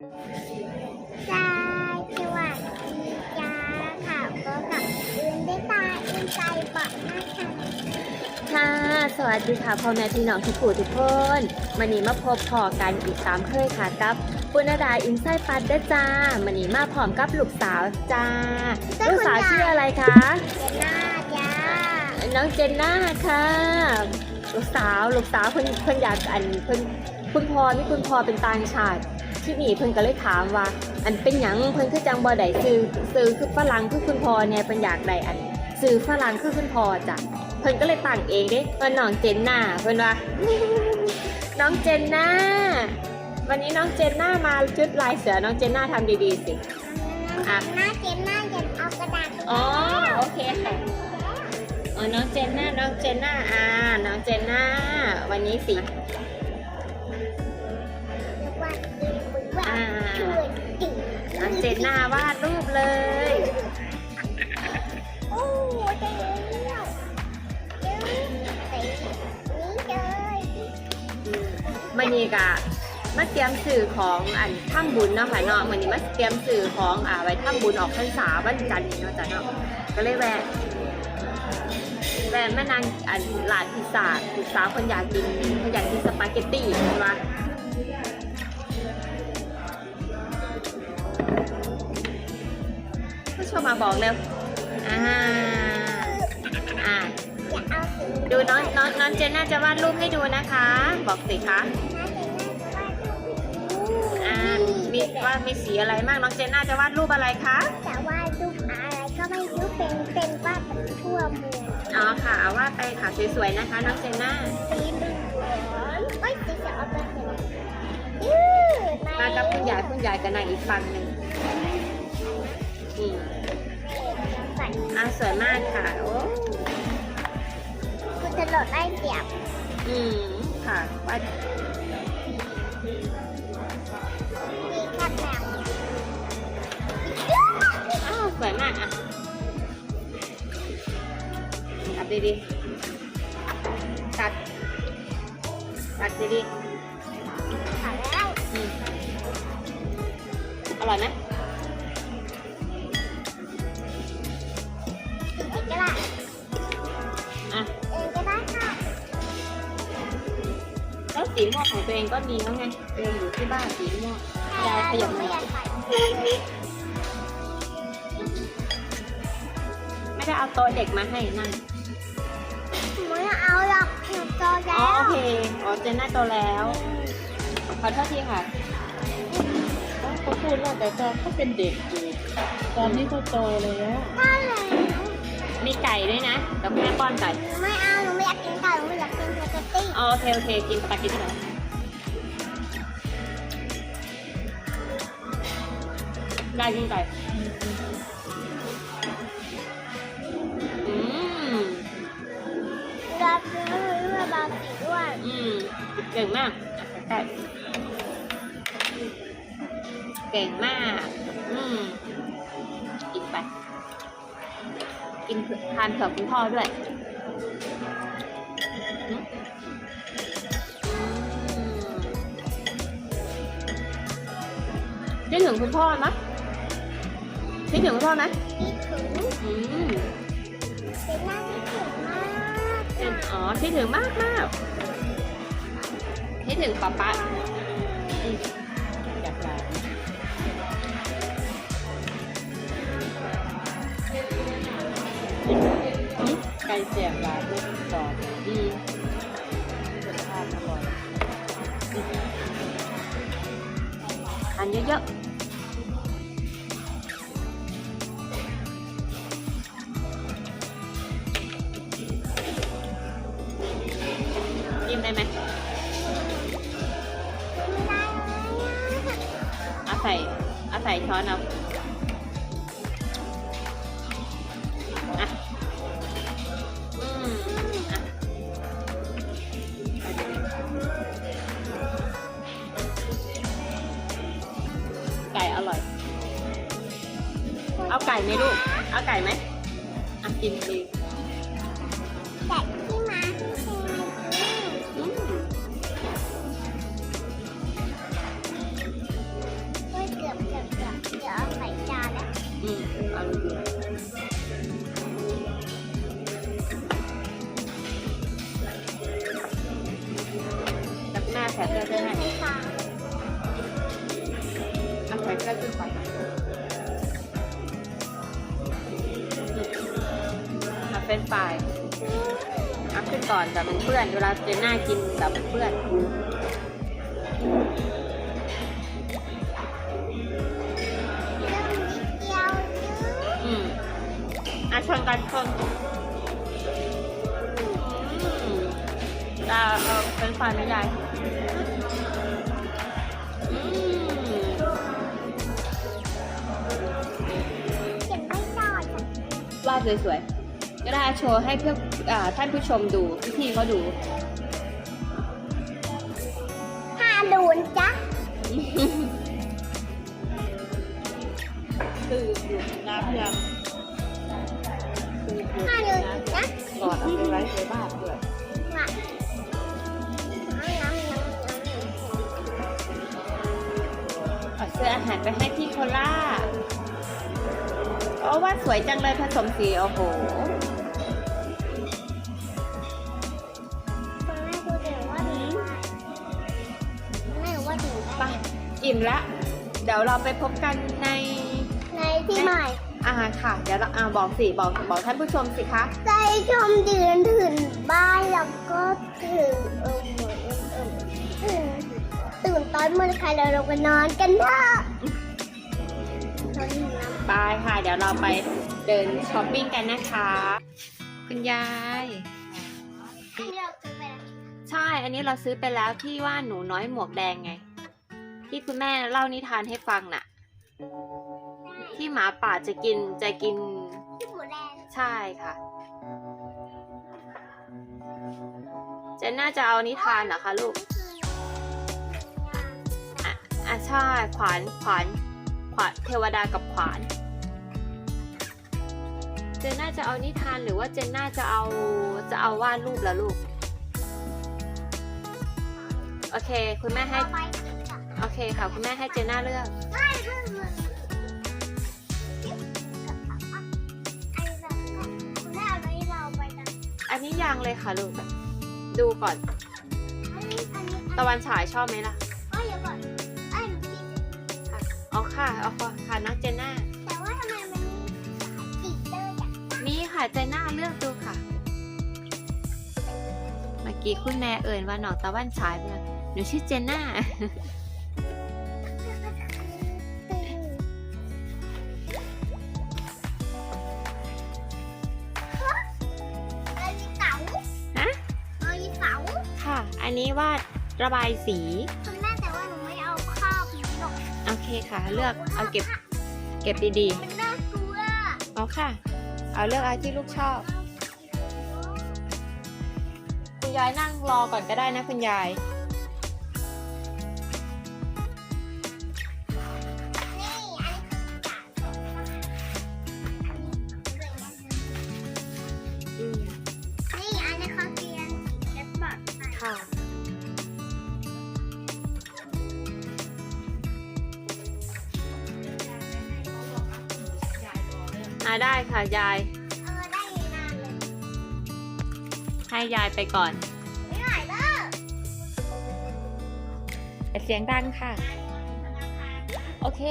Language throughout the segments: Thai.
จ้าสวัสดีจ้าข่าวก็กับอื่นได้ตาอื่นใจบอกนะคะค่ะ สวัสดีค่ะพ่อแม่พี่น้องทุกผู้ทุกคนมันนี้มาพบพอกันอีกตามเคยค่ะกับปุณดาอินไซปัดเด้อจ้ามันนี้มาพร้อมกับลูกสาวจ้าลูกสาวชื่ออะไรคะเจน่าจ้าน้องเจนน่าค่ะลูกสาวลูกสาวเพิ่นเพิ่นอยากอันเพิ่นคุณพ่อนี่คุณพ่อเป็นต่างชาติ ที่นี่เพิ่นก็เลยถามว่า อันเป็นหยังเพิ่นคือจังบ่ได้ซื้อซื้อคือฝรั่งคือคุณพ่อเนี่ยเพิ่นอยากได้อันซื้อฝรั่งคือคุณพ่อจ้ะเพิ่นก็เลยตั้งเองเด้ว่าน้องเจนน่าเพิ่นว่าน้องเจนน่าวันนี้น้องเจนน่ามาชุดลายเสือน้องเจนน่าทำดีๆสิอะหน้าเจน่าจะเอากระดาษไปอ๋อโอเคค่ะอ๋อน้องเจนน่าน้องเจนน่าอ่าน้องเจนน่าวันนี้สิ งน้องเจนน่าวาดรูปเลยโอ้เจ๋งเจ๋งใส่นี้เลยมันนี่กะมาเตรียมสื่อของอันถ้ำบุญเนาะค่ะเนาะมันนี้มาเตรียมสื่อของอ่าไว้ถ้ำบุญออกพรรษาวันจันทร์นี้เนาะจ้ะเนาะก็เลยแวะแวะแม่นางอันหลานพิซซ่าลูกสาวคนอยากกินคนอยากกินสปาเกตตี้ใช่ไหม ผู้ชมมาบอกเร็วอ่าอ่าอย่าเอาสีดูน้องน้องน้องเจนน่าจะวาดรูปให้ดูนะคะ บอกสิคะอ่ามีว่ามีสีอะไรมากน้องเจนน่าจะวาดรูปอะไรคะแต่ว่ารูปอะไรก็ไม่รู้เป็นเป็นว่าเป็นทั่วเมืองอ๋อค่ะเอาวาดไปค่ะสวยๆนะคะ น้องเจนน่าสีเหลืองเอ้ยสีเขียวเอาไปสียืดมากับคุณยายคุณยายกับนางอีกฝั่งหนึ่งอืมใส่ อ่าสวยมากค่ะ โอ้คุณจะโหลดได้เสียบ อืม ค่ะวาดมีแค่แบบอ้าวสวยมากอะตัดดีๆตัด ตัดดีถ่ายแล้วๆอืมอร่อยไหม สีม่วงของตัวเองก็มีแล้วไงเอออยู่ที่บ้านสีม่วงยายขยับไม่มาอยากใส่ไม่ได้เอาโต๊ะเด็กมาให้นั่งไม่เอาหรอกหนูโตอ๋อแล้วโอเคอ๋อเจนน่าโตแล้วขอโทษทีค่ะเขาพูดว่าแต่ตอนเขาเป็นเด็กอยู่ตอนนี้เขาโตแล้วก็เลยมีไก่ด้วยนะเดี๋ยวแม่ป้อนไก่ไม่เอาหนูไม่อยากกินไก่หนูไม่อยาก อ๋อโอเคโอเคกินสปาเกตตี้เหรอได้กินไก่อืมดาซื้อด้วยบาสีด้วยอืมเก่งมากอะไก่เก่งมาก อืมกินไป กินเผื่อทานเผื่อคุณพ่อด้วย คิดถึงคุณพ่อไหมคิดถึงคุณพ่อไหมคิดถึงอืมเป็นหน้าที่ถึงมากอ๋อคิดถึงมากมากคิดถึงป๊าป๊าอืมอยากหลานไก่เสียบหลานลูกกรอบอืมรสชาติอร่อยทานเยอะๆ เอาใส่เอาใส่ช้อนเอาอะอืมอะไก่อร่อย เอาไก่ไหมลูก เอาไก่ไหมอะกินดีแต่ กระเบื้อตื่ะน้ำใส่กระเบื้องไปทำเป็นฝ่ายอัพขึ้นก่อนแต่เป็นเพื่อนเวลาจะน่ากินแบบเพื่อนอะชนกันชนจะเออเป็นฝ่ายไม่ใหญ่ อืมเก็บไม่ได้จ้ะวาดสวยๆ ก็ได้โชว์ให้เพื่อนอ่าท่านผู้ชมดูพี่ๆเขาดูห้าดูนจ้ะคืออยู่น้ำยังคืออยู่ห้าดูนน้ำจ้ะก่อนเอาไปไว้ในบ้านด้วย ซื้ออาหารไปให้พี่โคล่าโอ้ว่าสวยจังเลยผสมสี โอ้โหแม่ดูเดี๋ยวว่าดีแม่ว่าดีได้ไปอิ่มละ เดี๋ยวเราไปพบกันใน ในที่ใหม่อาหารค่ะ เดี๋ยวเราอ่าบอกสิ บอกบอกท่านผู้ชมสิคะ ใจชมเดือนถึงบ้านแล้วก็ถึง อนมืดใครเราลงไปนอนกันเถอะตอนนี้น้ำไปค่ะ เดี๋ยวเราไปเดินช้อปปิ้งกันนะคะ คุณยายที่เราซื้อไปแล้วใช่ อันนี้เราซื้อไปแล้วที่ว่าหนูน้อยหมวกแดงไง ที่คุณแม่เล่านิทานให้ฟังน่ะ ที่หมาป่าจะกินจะกินที่หมูแดงใช่ค่ะเจนน่าจะเอานิทานเหรอคะลูก อะใช่ขวานขวานขวานเทวดากับขวาน เจนน่าจะเอานิทานหรือว่าเจนน่าจะเอาจะเอาวาดรูปล้วลูก โอเค คุณแม่ให้ โอเคค่ะ คุณแม่ให้เจนน่าเลือกอันนี้ยังเลยค่ะลูก ดูก่อน ตะวันฉายชอบไหมล่ะ อ๋อค่ะ เอาค่ะค่ะน้องเจนน่า แต่ว่าทำไมมันมีสายสีเลยอะมีค่ะเจนน่าเลือกดูค่ะ เมื่อกี้คุณแม่เอ่ยว่าน้องตะวันฉายไปแล้วหนูชื่อเจนน่า เอ้ยเสาฮะ เอ้ยเสาค่ะ อันนี้วาดระบายสีคุ โอเคค่ะ เลือกเอาเก็บเก็บดีมันน่ากลัวๆเอาค่ะ เอาเลือกเอาที่ลูกชอบ คุณยายนั่งรอก่อนก็ได้นะคุณยาย อ่าได้ค่ะยาย เออได้นานเลยให้ยายไปก่อน ไม่ไหวแล้วแต่เสียงดังค่ะ โอเค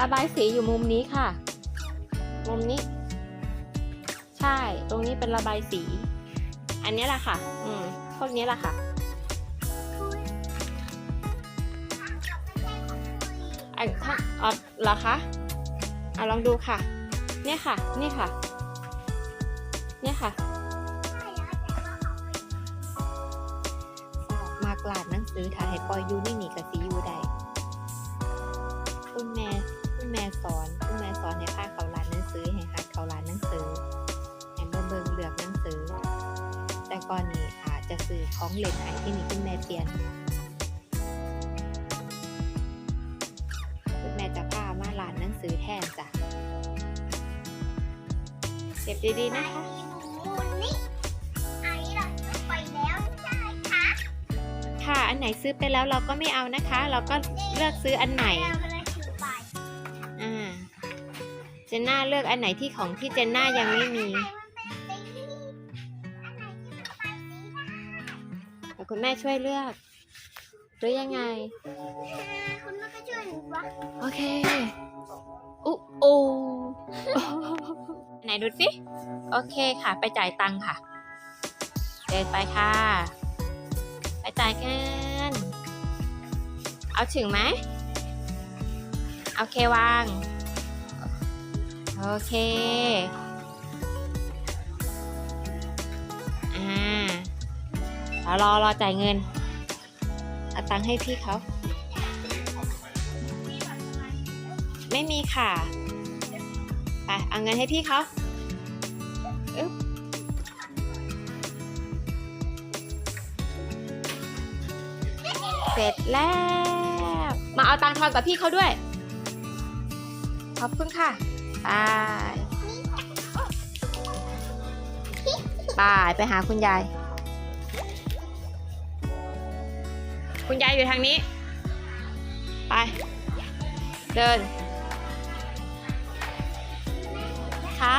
ระบายสีอยู่มุมนี้ค่ะ มุมนี้ ใช่ ตรงนี้เป็นระบายสี อันนี้แหละค่ะ อืม พวกนี้แหละค่ะคุยทางกับไม่ใช่ของคุยอันถ้าอ๋อเหรอคะอะลองดูค่ะ เนี่ยค่ะ นี่ค่ะ เนี่ยค่ะใช่แล้วแต่ว่าเขาไม่มากลาดหนังสือถ่ายให้ปอยอยูนี่หนีกับสีอยูใดคุณแม่ คุณแม่สอนคุณแม่สอนให้พาเขาร้านหนังสือให้หัดเขาร้านหนังสือให้เบิ่งเบิ่งเลือกหนังสือ แต่ก่อนนี้อาจจะซื้อของเล่นให้ที่นี่คุณแม่เปลี่ยนคุณแม่จะพามาร้านหนังสือแทนจ้ะเก็บดีๆไปนะคะมีหมูนี่อันนี้เราซื้อไปแล้วใช่ไหมคะค่ะ อันนไหนซื้อไปแล้วเราก็ไม่เอานะคะ เราก็เลือกซื้ออันใหม่ เจนน่าเลือกอันไหนที่ของที่เจนน่ายังไม่มีเดี๋ยวคุณแม่ช่วยเลือกหรือยังไง คุณแม่ก็ช่วยหนูวะโอเคอุ๊โอ้ไหนดูสิ โอเคค่ะ ไปจ่ายตังค่ะ เดินไปค่ะ ไปจ่ายกัน เอาถึงไหม โอเควาง โอเคอ่ารอรอจ่ายเงินเอาตังค์ให้พี่เขาไม่มีค่ะไปเอาเงินให้พี่เขาอึ๊บเสร็จแล้ว มาเอาตังค์ทอนกับพี่เขาด้วย ขอบคุณค่ะ ไปไปไปหาคุณยาย คุณยายอยู่ทางนี้ ไป เดิน คะ